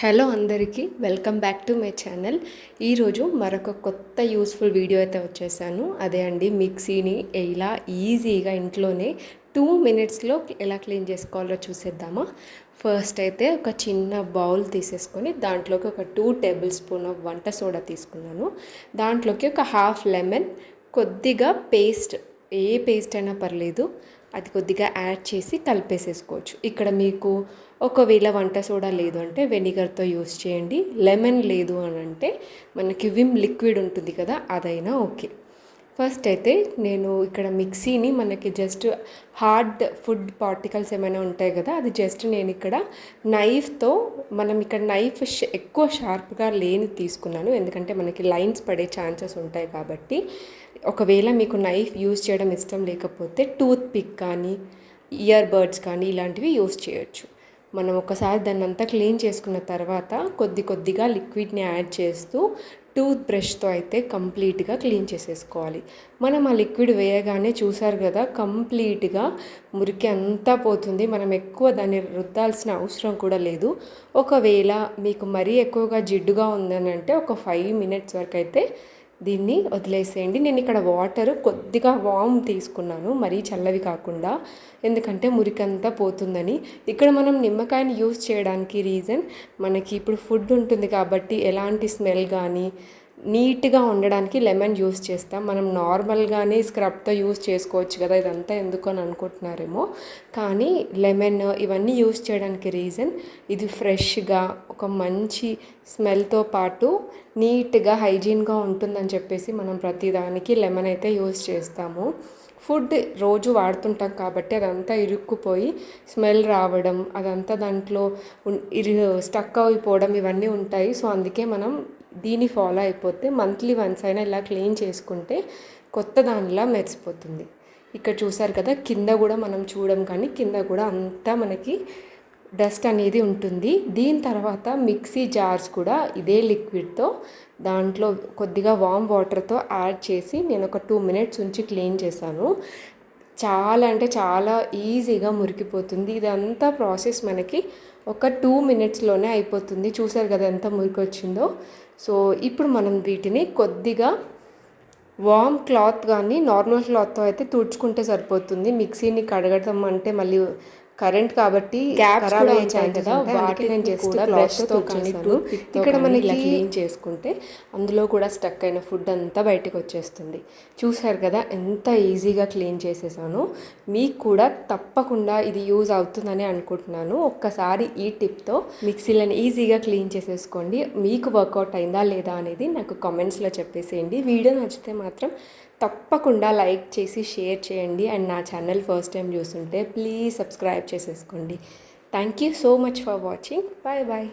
Hello అందరికీ welcome back to my channel. ఈరోజు మరొక కొత్త యూస్ఫుల్ వీడియో అయితే వచ్చేసాను. అదే అండి మిక్సీని ఇలా ఈజీగా ఇంట్లోనే టూ మినిట్స్లో ఎలా క్లీన్ చేసుకోవాలో చూసేద్దామా. ఫస్ట్ అయితే ఒక చిన్న బౌల్ తీసేసుకొని దాంట్లోకి ఒక టూ టేబుల్ స్పూన్ ఆఫ్ వంట సోడా తీసుకున్నాను. దాంట్లోకి ఒక హాఫ్ లెమన్ కొద్దిగా పేస్ట్ ఏ పేస్ట్ అయినా పర్లేదు అది కొద్దిగా యాడ్ చేసి కలిపేసేసుకోవచ్చు. ఇక్కడ మీకు ఒకవేళ వంట సోడా లేదు అంటే వెనిగర్తో యూస్ చేయండి. లెమన్ లేదు అని అంటే మనకి విమ్ లిక్విడ్ ఉంటుంది కదా అదైనా ఓకే. ఫస్ట్ అయితే నేను ఇక్కడ మిక్సీని మనకి జస్ట్ హార్డ్ ఫుడ్ పార్టికల్స్ ఏమైనా ఉంటాయి కదా అది జస్ట్ నేను ఇక్కడ నైఫ్తో మనం ఇక్కడ నైఫ్ ఎక్కువ షార్ప్గా లేని తీసుకున్నాను. ఎందుకంటే మనకి లైన్స్ పడే ఛాన్సెస్ ఉంటాయి కాబట్టి. ఒకవేళ మీకు నైఫ్ యూజ్ చేయడం ఇష్టం లేకపోతే టూత్ పిక్ కానీ ఇయర్ బర్డ్స్ కానీ ఇలాంటివి యూజ్ చేయొచ్చు. మనం ఒకసారి దాన్ని అంతా క్లీన్ చేసుకున్న తర్వాత కొద్ది కొద్దిగా లిక్విడ్ని యాడ్ చేస్తూ టూత్ బ్రష్తో అయితే కంప్లీట్గా క్లీన్ చేసేసుకోవాలి. మనం ఆ లిక్విడ్ వేయగానే చూసారు కదా కంప్లీట్గా మురికి అంతా పోతుంది. మనం ఎక్కువ దాన్ని రుద్దాల్సిన అవసరం కూడా లేదు. ఒకవేళ మీకు మరీ ఎక్కువగా జిడ్డుగా ఉందని అంటే ఒక ఫైవ్ మినిట్స్ వరకు అయితే దీన్ని వదిలేసేయండి. నేను ఇక్కడ వాటర్ కొద్దిగా వామ్ తీసుకున్నాను మరీ చల్లవి కాకుండా. ఎందుకంటే మురికంతా పోతుందని. ఇక్కడ మనం నిమ్మకాయని యూస్ చేయడానికి రీజన్ మనకి ఇప్పుడు ఫుడ్ ఉంటుంది కాబట్టి ఎలాంటి స్మెల్ కానీ నీట్గా ఉండడానికి లెమన్ యూస్ చేస్తాం. మనం నార్మల్గానే స్క్రబ్తో యూస్ చేసుకోవచ్చు కదా ఇదంతా ఎందుకు అని అనుకుంటున్నారేమో. కానీ లెమన్ ఇవన్నీ యూస్ చేయడానికి రీజన్ ఇది ఫ్రెష్గా ఒక మంచి స్మెల్తో పాటు నీట్గా హైజీన్గా ఉంటుందని చెప్పేసి మనం ప్రతిదానికి లెమన్ అయితే యూస్ చేస్తాము. ఫుడ్ రోజు వాడుతుంటాం కాబట్టి అదంతా ఇరుక్కుపోయి స్మెల్ రావడం అదంతా దాంట్లో ఇరు స్టక్ అయిపోవడం ఇవన్నీ ఉంటాయి. సో అందుకే మనం దీన్ని ఫాలో అయిపోతే మంత్లీ వన్స్ అయినా ఇలా క్లీన్ చేసుకుంటే కొత్త దానిలా మెరిసిపోతుంది. ఇక్కడ చూసారు కదా కింద కూడా మనం చూడం కానీ కింద కూడా అంతా మనకి డస్ట్ అనేది ఉంటుంది. దీని తర్వాత మిక్సీ జార్స్ కూడా ఇదే లిక్విడ్తో దాంట్లో కొద్దిగా వామ్ వాటర్తో యాడ్ చేసి నేను ఒక టూ మినిట్స్ ఉంచి క్లీన్ చేశాను. చాలా అంటే చాలా ఈజీగా మురికిపోతుంది. ఇదంతా ప్రాసెస్ మనకి ఒక టూ మినిట్స్లోనే అయిపోతుంది. చూసారు కదా ఎంత మురికి వచ్చిందో సో ఇప్పుడు మనం వీటిని కొద్దిగా వామ్ క్లాత్ కానీ నార్మల్ క్లాత్తో అయితే తుడుచుకుంటే సరిపోతుంది. మిక్సీని కడగడం అంటే మళ్ళీ కరెంట్ కాబట్టి ఖరాబ్ అయ్యే ఛాన్సెస్ వాటిని నేను జస్ట్ ఇక్కడ మనకి క్లీన్ చేసుకుంటే అందులో కూడా స్టక్ అయిన ఫుడ్ అంతా బయటకు వచ్చేస్తుంది. చూసారు కదా ఎంత ఈజీగా క్లీన్ చేసేసాను. మీకు కూడా తప్పకుండా ఇది యూజ్ అవుతుందని అనుకుంటున్నాను. ఒక్కసారి ఈ టిప్తో మిక్సీలను ఈజీగా క్లీన్ చేసేసుకోండి. మీకు వర్కౌట్ అయిందా లేదా అనేది నాకు కామెంట్స్లో చెప్పేసేయండి. వీడియో నచ్చితే మాత్రం తప్పకుండా లైక్ చేసి షేర్ చేయండి. అండ్ నా ఛానల్ ఫస్ట్ టైం చూస్తుంటే ప్లీజ్ సబ్స్క్రైబ్ చేసేసుకోండి. Thank you so much for watching bye bye